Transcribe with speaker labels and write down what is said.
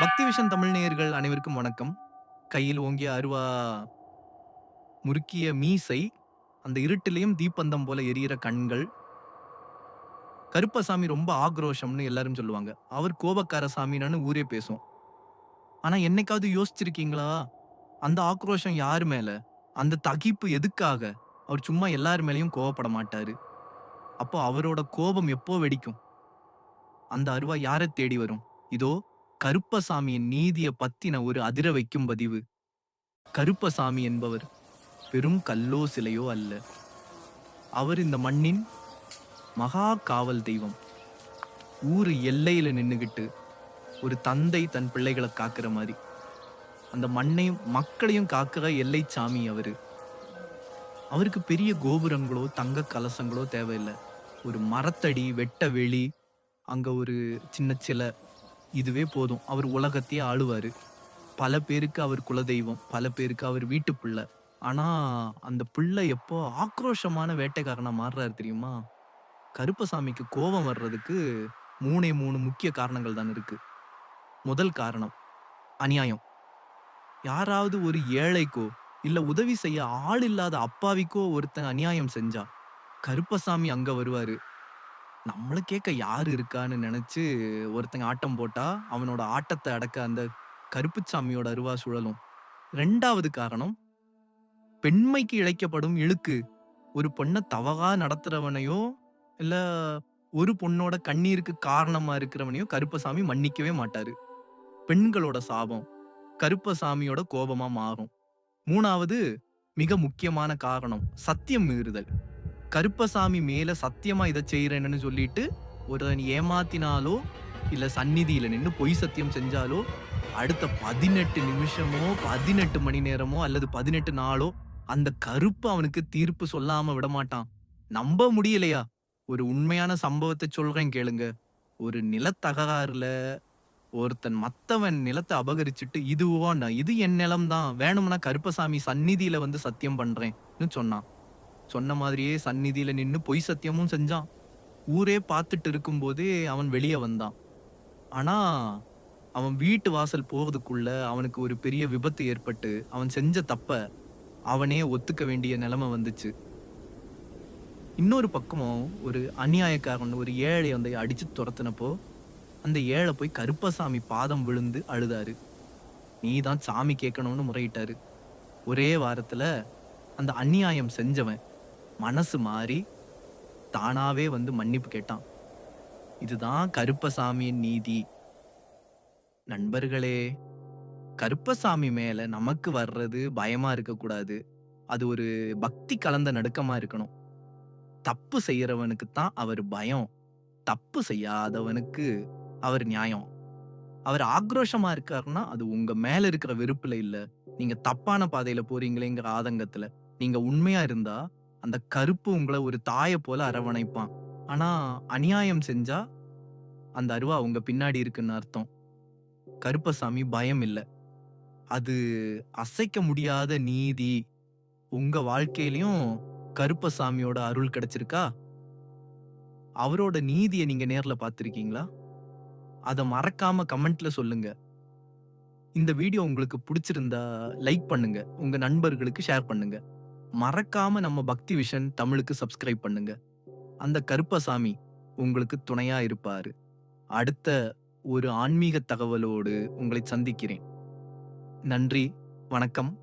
Speaker 1: பக்தி விஷன் தமிழ் நேயர்கள் அனைவருக்கும் வணக்கம். கையில் ஓங்கிய அருவா முறுக்கிய மீசை அந்த இருட்டிலையும் தீப்பந்தம் போல எரியிற கண்கள். கருப்பசாமி ரொம்ப ஆக்ரோஷம்னு எல்லாரும் சொல்லுவாங்க. அவர் கோபக்கார சாமின்னு ஊரே பேசும். ஆனா என்னைக்காவது யோசிச்சிருக்கீங்களா? அந்த ஆக்ரோஷம் யார் மேல? அந்த தகிப்பு எதுக்காக? அவர் சும்மா எல்லார் மேலேயும் கோவப்பட மாட்டாரு. அப்போ அவரோட கோபம் எப்போ வெடிக்கும்? அந்த அருவா யாரை தேடி வரும்? இதோ கருப்பசாமியின் நீதியை பத்தின ஒரு அதிர வைக்கும் பதிவு. கருப்பசாமி என்பவர் பெரும் கல்லோ சிலையோ அல்ல. அவர் இந்த மண்ணின் மகா காவல் தெய்வம். ஊர் எல்லையில நின்றுகிட்டு ஒரு தந்தை தன் பிள்ளைகளை காக்கிற மாதிரி. அந்த மண்ணையும் மக்களையும் காக்கிற எல்லை சாமி அவரு. அவருக்கு பெரிய கோபுரங்களோ தங்க கலசங்களோ தேவையில்லை. ஒரு மரத்தடி வெட்ட வெளி அங்கே ஒரு சின்ன சிலை இதுவே போதும். அவர் உலகத்தையே ஆளுவார். பல பேருக்கு அவர் குலதெய்வம் பல பேருக்கு அவர் வீட்டு பிள்ளை. ஆனால் அந்த பிள்ளை எப்போ ஆக்ரோஷமான வேட்டைக்காரனாக மாறுறாரு தெரியுமா? கருப்பசாமிக்கு கோபம் வர்றதுக்கு மூணே மூணு முக்கிய காரணங்கள் தான் இருக்குது முதல் காரணம் அநியாயம். யாராவது ஒரு ஏழைக்கோ இல்லை உதவி செய்ய ஆள் இல்லாத அப்பாவிக்கோ ஒருத்தன் அநியாயம் செஞ்சா கருப்பசாமி அங்கே வருவார். நம்மள கேட்க யாரு இருக்கான்னு நினைச்சு ஒருத்தங்க ஆட்டம் போட்டா அவனோட ஆட்டத்தை அடக்க அந்த கருப்புச்சாமியோட அருவா சுழலும். ரெண்டாவது காரணம் பெண்மைக்கு இழைக்கப்படும் இழுக்கு. ஒரு பொண்ணை தவகா நடத்துறவனையோ இல்ல ஒரு பொண்ணோட கண்ணீருக்கு காரணமா இருக்கிறவனையோ கருப்பசாமி மன்னிக்கவே மாட்டாரு. பெண்களோட சாபம் கருப்பசாமியோட கோபமா மாறும். மூணாவது மிக முக்கியமான காரணம் சத்தியம் மீறுதல். கருப்பசாமி மேலே சத்தியமாக இதை செய்கிறேன்னு சொல்லிட்டு ஒருவன் ஏமாத்தினாலோ இல்லை சந்நிதியில் நின்று பொய் சத்தியம் செஞ்சாலோ அடுத்த பதினெட்டு நிமிஷமோ பதினெட்டு மணி நேரமோ அல்லது பதினெட்டு நாளோ அந்த கருப்பு அவனுக்கு தீர்ப்பு சொல்லாம விட மாட்டான் நம்ப முடியலையா? ஒரு உண்மையான சம்பவத்தை சொல்றேன் கேளுங்க. ஒரு நிலத்தகராறுல ஒருத்தன் மத்தவன் நிலத்தை அபகரிச்சுட்டு இதுவாண்டா இது என் நிலம்தான். வேணும்னா கருப்பசாமி சந்நிதியில வந்து சத்தியம் பண்றேன்னு சொன்னான். சொன்ன மாதிரியே சந்நிதியில நின்று பொய் சத்தியமும் செஞ்சான். ஊரே பார்த்துட்டு இருக்கும்போதே அவன் வெளியே வந்தான். ஆனா அவன் வீட்டு வாசல் போறதுக்குள்ள அவனுக்கு ஒரு பெரிய விபத்து ஏற்பட்டு அவன் செஞ்ச தப்ப அவனே ஒத்துக்க வேண்டிய நிலைமை வந்துச்சு. இன்னொரு பக்கமும் ஒரு அநியாயக்காரன் ஒரு ஏழை வந்து அடிச்சு துரத்துனப்போ அந்த ஏழை போய் கருப்பசாமி பாதம் விழுந்து அழுதாரு. நீ தான் சாமி கேட்கணும்னு முறையிட்டாரு. ஒரே வாரத்துல அந்த அநியாயம் செஞ்சவன் மனசு மாறி தானாவே வந்து மன்னிப்பு கேட்டான். இதுதான் கருப்பசாமியின் நீதி. நண்பர்களே கருப்பசாமி மேல நமக்கு வர்றது பயமா இருக்கக்கூடாது. அது ஒரு பக்தி கலந்த நடுக்கமா இருக்கணும். தப்பு செய்யறவனுக்கு தான் அவர் பயம். தப்பு செய்யாதவனுக்கு அவர் நியாயம். அவர் ஆக்ரோஷமா இருக்காருன்னா அது உங்க மேல இருக்கிற வெறுப்புல இல்ல. நீங்க தப்பான பாதையில போறீங்களேங்கிற ஆதங்கத்துல. நீங்க உண்மையா இருந்தா அந்த கருப்பு உங்களை ஒரு தாயை போல அரவணைப்பான். ஆனா அநியாயம் செஞ்சா அந்த அருவா உங்க பின்னாடி இருக்குன்னு அர்த்தம். கருப்பசாமி பயம் இல்லை. அது அசைக்க முடியாத நீதி. உங்க வாழ்க்கையிலையும் கருப்பசாமியோட அருள் கிடைச்சிருக்கா? அவரோட நீதியை நீங்க நேர்ல பார்த்துருக்கீங்களா? அதை மறக்காம கமெண்ட்ல சொல்லுங்க. இந்த வீடியோ உங்களுக்கு பிடிச்சிருந்தா லைக் பண்ணுங்க. உங்க நண்பர்களுக்கு ஷேர் பண்ணுங்க. மறக்காம நம்ம பக்தி விஷன் தமிழுக்கு சப்ஸ்கிரைப் பண்ணுங்க. அந்த கருப்பசாமி உங்களுக்கு துணையா இருப்பாரு. அடுத்த ஒரு ஆன்மீக தகவலோடு உங்களை சந்திக்கிறேன். நன்றி வணக்கம்.